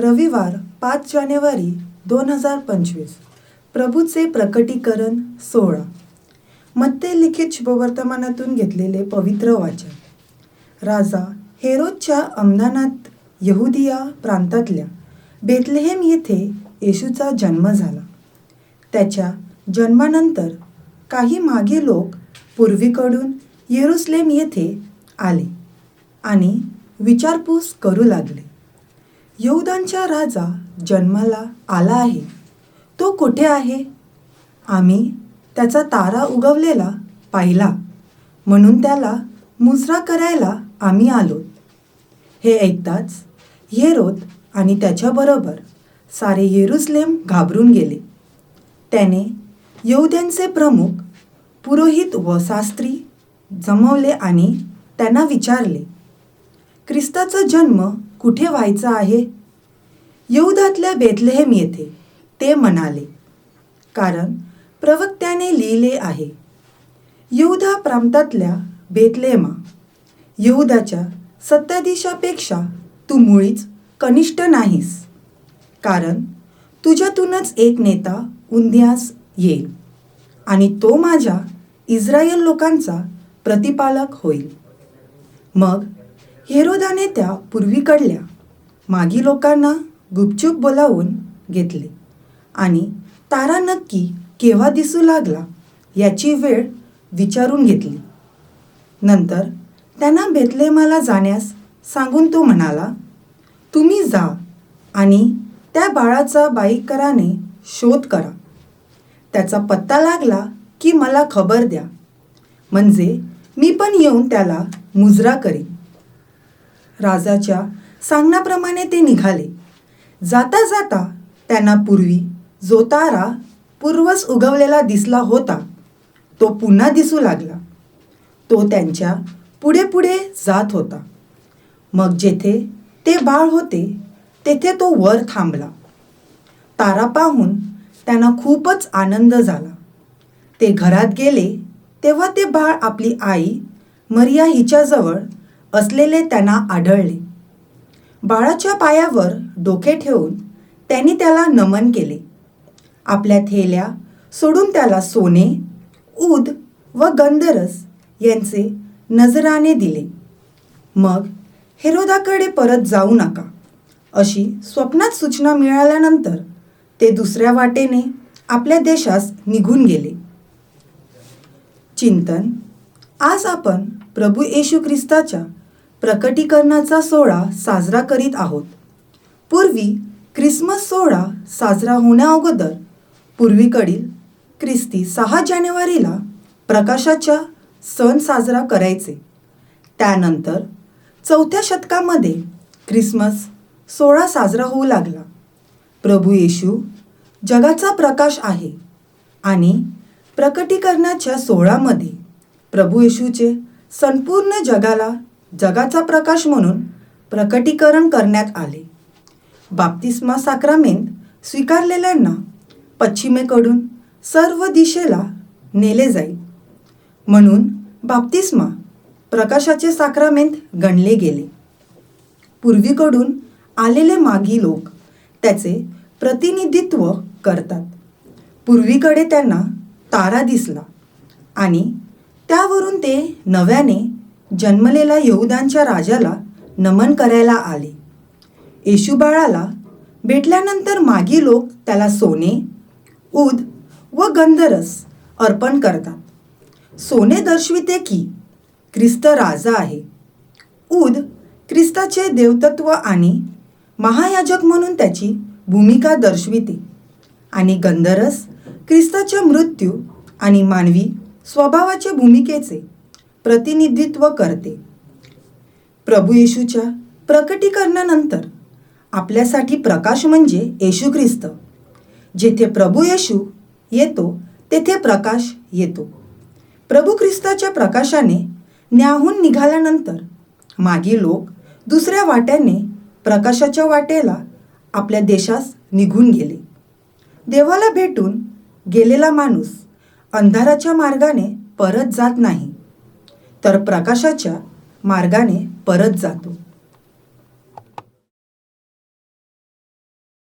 रविवार पाच जानेवारी दोन हजार पंचवीस. प्रभूचे प्रकटीकरण सोळा मत्ते लिखित शुभवर्तमानातून घेतलेले पवित्र वाचन. राजा हेरोदच्या अमदानात यहुदिया प्रांतातल्या बेतलेहेम येथे येशूचा जन्म झाला. त्याच्या जन्मानंतर काही मागे लोक पूर्वीकडून येरुसलेम येथे आले आणि विचारपूस करू लागले. यहुदांच्या राजा जन्माला आला आहे. तो कुठे आहे? आम्ही त्याचा तारा उगवलेला पाहिला. म्हणून त्याला मुजरा करायला आम्ही आलो. हे ऐकताच येरोत आणि त्याच्याबरोबर सारे येरुसलेम घाबरून गेले. त्याने यहुद्यांचे प्रमुख पुरोहित व शास्त्री जमवले आणि त्यांना विचारले ख्रिस्ताचा जन्म कुठे व्हायचा आहे? यहुदातल्या बेथलेहेम येथे ते म्हणाले. कारण प्रवक्त्याने लिहिले आहे यहुदा प्रांतातल्या बेतलेमा यहुदाच्या सत्ताधीशापेक्षा तू मुळीच कनिष्ठ नाहीस. कारण तुझ्यातूनच एक नेता उंध्यास येईल आणि तो माझ्या इस्रायल लोकांचा प्रतिपालक होईल. मग हेरोदाने त्या पूर्वीकडल्या मागी लोकांना गुपचूप बोलावून घेतले. आणि तारा नक्की केव्हा दिसू लागला याची वेळ विचारून घेतली. नंतर त्यांना बेतलेमाला जाण्यास सांगून तो म्हणाला तुम्ही जा आणि त्या बाळाचा बाईकराने शोध करा. त्याचा पत्ता लागला की मला खबर द्या. म्हणजे मी पण येऊन त्याला मुजरा करीन. राजाच्या सांगण्याप्रमाणे ते निघाले. जाता जाता त्यांना पूर्वी जो तारा पूर्वच उगवलेला दिसला होता तो पुन्हा दिसू लागला. तो त्यांच्या पुढे पुढे जात होता. मग जेथे ते बाळ होते तेथे तो वर थांबला. तारा पाहून त्यांना खूपच आनंद झाला. ते घरात गेले तेव्हा ते बाळ आपली आई मरिया हिच्याजवळ असलेले त्यांना आढळले. बाळाच्या पायावर डोके ठेवून त्यांनी त्याला नमन केले. आपल्या थेल्या सोडून त्याला सोने ऊद व गंधरस यांचे नजराने दिले. मग हेरोदाकडे परत जाऊ नका. अशी स्वप्नात सूचना मिळाल्यानंतर ते दुसऱ्या वाटेने आपल्या देशास निघून गेले. चिंतन. आज आपण प्रभू येशू ख्रिस्ताच्या प्रकटीकरणाचा सोहळा साजरा करीत आहोत. पूर्वी ख्रिसमस सोहळा साजरा होण्याअगोदर पूर्वीकडील ख्रिस्ती सहा जानेवारीला प्रकाशाचा सण साजरा करायचे. त्यानंतर चौथ्या शतकामध्ये ख्रिसमस सोहळा साजरा होऊ लागला. प्रभू येशू जगाचा प्रकाश आहे आणि प्रकटीकरणाच्या सोहळामध्ये प्रभू येशूचे संपूर्ण जगाला जगाचा प्रकाश म्हणून प्रकटीकरण करण्यात आले. बाप्तिस्मा साक्रामेंत स्वीकारलेल्यांना पश्चिमेकडून सर्व दिशेला नेले जाईल म्हणून बाप्तिस्मा प्रकाशाचे साक्रामेंत गणले गेले. पूर्वीकडून आलेले मागी लोक त्याचे प्रतिनिधित्व करतात. पूर्वीकडे त्यांना तारा दिसला आणि त्यावरून ते नव्याने जन्मलेल्या यहुदांच्या राजाला नमन करायला आले. येशू बाळाला भेटल्यानंतर मागी लोक त्याला सोने उद व गंधरस अर्पण करतात. सोने दर्शविते की ख्रिस्त राजा आहे. उद ख्रिस्ताचे देवतत्व आणि महायाजक म्हणून त्याची भूमिका दर्शविते आणि गंधरस ख्रिस्ताच्या मृत्यू आणि मानवी स्वभावाच्या भूमिकेचे प्रतिनिधित्व करते. प्रभू येशूच्या प्रकटीकरणानंतर आपल्यासाठी प्रकाश म्हणजे येशू ख्रिस्त जेथे प्रभू येशू येतो तेथे प्रकाश येतो. प्रभू ख्रिस्ताच्या प्रकाशाने न्याहून निघाल्यानंतर मागील लोक दुसऱ्या वाट्याने प्रकाशाच्या वाटेला आपल्या देशास निघून गेले. देवाला भेटून गेलेला माणूस अंधाराच्या मार्गाने परत जात नाही. तर प्रकाशाच्या मार्गाने परत जातो.